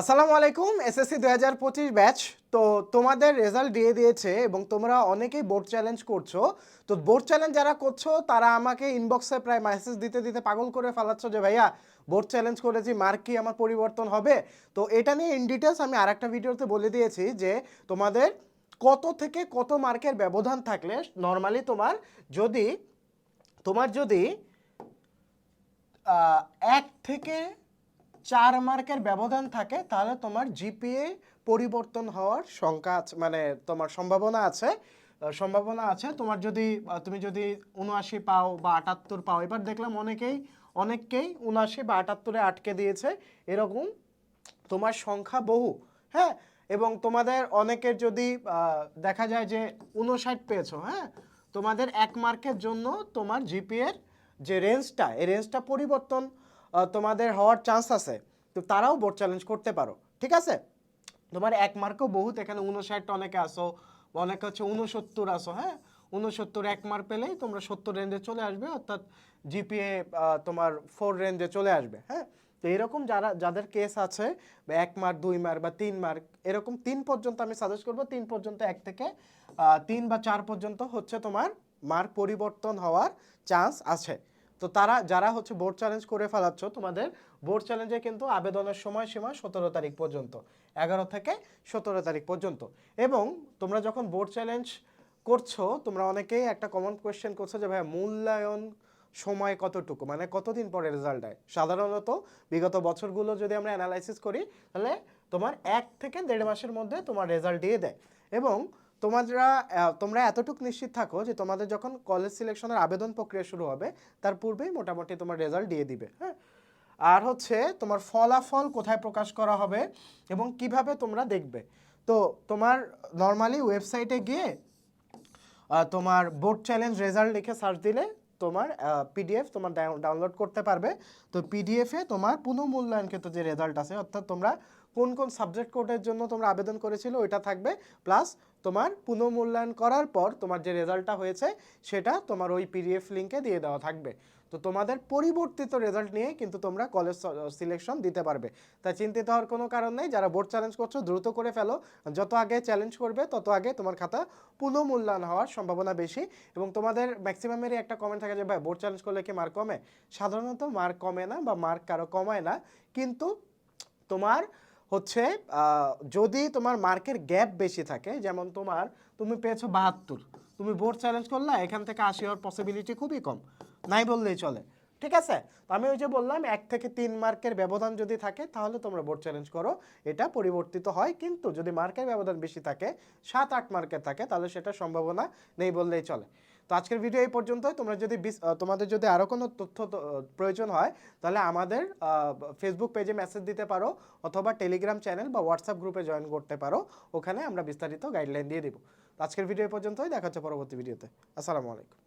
আসসালামু আলাইকুম, এসএসসি দু হাজার পঁচিশ ব্যাচ। তো তোমাদের রেজাল্ট দিয়ে দিয়েছে এবং তোমরা অনেকেই বোর্ড চ্যালেঞ্জ করছ। তো বোর্ড চ্যালেঞ্জ যারা করছ, তারা আমাকে ইনবক্সে প্রায় মেসেজ দিতে দিতে পাগল করে ফেলাচ্ছ যে, ভাইয়া, বোর্ড চ্যালেঞ্জ করেছি, মার্ক কি আমার পরিবর্তন হবে? তো এটা নিয়ে ইন ডিটেলস আমি আরেকটা ভিডিওতে বলে দিয়েছি যে, তোমাদের কত থেকে কত মার্কের ব্যবধান থাকলে নর্মালি তোমার যদি তোমার যদি এক থেকে চার মার্কের ব্যবধান থাকে, তাহলে তোমার জিপিএ পরিবর্তন হওয়ার সংখ্যা মানে তোমার সম্ভাবনা আছে। সম্ভাবনা আছে, তোমার যদি তুমি যদি উনআশি পাও বা আটাত্তর পাও, এবার দেখলাম অনেকেই, অনেককেই উনআশি বা আটাত্তরে আটকে দিয়েছে, এরকম তোমার সংখ্যা বহু হ্যাঁ? এবং তোমাদের অনেকের যদি দেখা যায় যে উনষাট পেয়েছ হ্যাঁ? তোমাদের এক মার্কের জন্য তোমার জিপিএর যে রেঞ্জটা এই রেঞ্জটা পরিবর্তন তোমাদের হওয়ার চান্স আছে। তো তারাও বোর্ড চ্যালেঞ্জ করতে পারো। ঠিক আছে? তোমার এক মার্কও বহুত, এখানে উনষাট অনেকে আসো অনেকে হচ্ছে উনসত্তর আসো হ্যাঁ? উনসত্তর এক মার্ক পেলেই তোমরা সত্তর রেঞ্জে চলে আসবে, অর্থাৎ জিপিএ তোমার ফোর রেঞ্জে চলে আসবে হ্যাঁ? তো এরকম যারা, যাদের কেস আছে, বা এক মার্ক দুই মার্ক বা তিন মার্ক এরকম তিন পর্যন্ত আমি সাজেস্ট করব, তিন পর্যন্ত এক থেকে তিন বা চার পর্যন্ত হচ্ছে তোমার মার্ক পরিবর্তন হওয়ার চান্স আছে। তো তারা, যারা হচ্ছে বোর্ড চ্যালেঞ্জ করে ফেলাচ্ছ, তোমাদের বোর্ড চ্যালেঞ্জে কিন্তু আবেদনের সময়সীমা সতেরো তারিখ পর্যন্ত, এগারো থেকে সতেরো তারিখ পর্যন্ত। এবং তোমরা যখন বোর্ড চ্যালেঞ্জ করছ, তোমরা অনেকেই একটা কমন কোয়েশ্চেন করছ যে ভাই মূল্যায়ন সময় কতটুকু? মানে কতদিন পরে রেজাল্ট দেয়? সাধারণত বিগত বছরগুলো যদি আমরা অ্যানালাইসিস করি, তাহলে তোমার এক থেকে দেড় মাসের মধ্যে তোমার রেজাল্ট দিয়ে দেয়। এবং তোমরা তোমরা এতটুকু নিশ্চিত থাকো যে তোমাদের যখন কলেজ সিলেকশনের আবেদন প্রক্রিয়া শুরু হবে, তার পূর্বেই মোটামুটি তোমার রেজাল্ট দিয়ে দিবে হ্যাঁ? আর হচ্ছে তোমার ফলাফল কোথায় প্রকাশ করা হবে এবং কীভাবে তোমরা দেখবে। তো তোমার নর্মালি ওয়েবসাইটে গিয়ে তোমার বোর্ড চ্যালেঞ্জ রেজাল্ট লিখে সার্চ দিলে তোমার পিডিএফ তোমার ডাউনলোড করতে পারবে। তো পিডিএফে তোমার পুনঃমূল্যায়নকৃত যে রেজাল্ট আছে, অর্থাৎ তোমরা কোন কোন সাবজেক্ট কোডের জন্য তোমরা আবেদন করেছিল, ওইটা থাকবে। প্লাস তোমার পুনঃমূল্যায়ন করার পর তোমার যে রেজাল্টটা হয়েছে, সেটা তোমার ওই পিডিএফ লিঙ্কে দিয়ে দেওয়া থাকবে। তো তোমাদের পরিবর্তিত রেজাল্ট নিয়ে কিন্তু তোমরা কলেজ সিলেকশন দিতে পারবে। তাই চিন্তিত হওয়ার কোনো কারণ নেই, যারা বোর্ড চ্যালেঞ্জ করছ, দ্রুত করে ফেলো। যত আগে চ্যালেঞ্জ করবে, তত আগে তোমার খাতা পুনঃমূল্যায়ন হওয়ার সম্ভাবনা বেশি। এবং তোমাদের ম্যাক্সিমামেরই একটা কমেন্ট থাকে যে, ভাই বোর্ড চ্যালেঞ্জ করলে কি মার্ক কমে? সাধারণত মার্ক কমে না বা মার্ক কারও কমায় না। কিন্তু তোমার হচ্ছে যদি তোমার মার্কের গ্যাপ বেশি থাকে, যেমন তোমার তুমি পেয়েছ বাহাত্তর, তুমি বোর্ড চ্যালেঞ্জ করলা, এখান থেকে আসি হওয়ার পসিবিলিটি খুবই কম, নাই বললেই চলে, ঠিক আছে? তো আমি ওই যে বললাম, এক থেকে তিন মার্কের ব্যবধান যদি থাকে, তাহলে তোমরা বোর্ড চ্যালেঞ্জ করো, এটা পরিবর্তিত হয়, কিন্তু যদি মার্কের ব্যবধান বেশি থাকে, সাত, আট মার্কের থাকে, তাহলে সেটা সম্ভাবনা নেই বললেই চলে। তো আজকের ভিডিও এই পর্যন্তই। তোমরা যদি তোমাদের যদি আরও কোনো তথ্য প্রয়োজন হয়, তাহলে আমাদের ফেসবুক পেজে মেসেজ দিতে পারো অথবা টেলিগ্রাম চ্যানেল বা হোয়াটসঅ্যাপ গ্রুপে জয়েন করতে পারো। ওখানে আমরা বিস্তারিত গাইডলাইন দিয়ে দেবো। আজকের ভিডিও এই পর্যন্তই। দেখা হচ্ছে পরবর্তী ভিডিওতে আসসালামু আলাইকুম।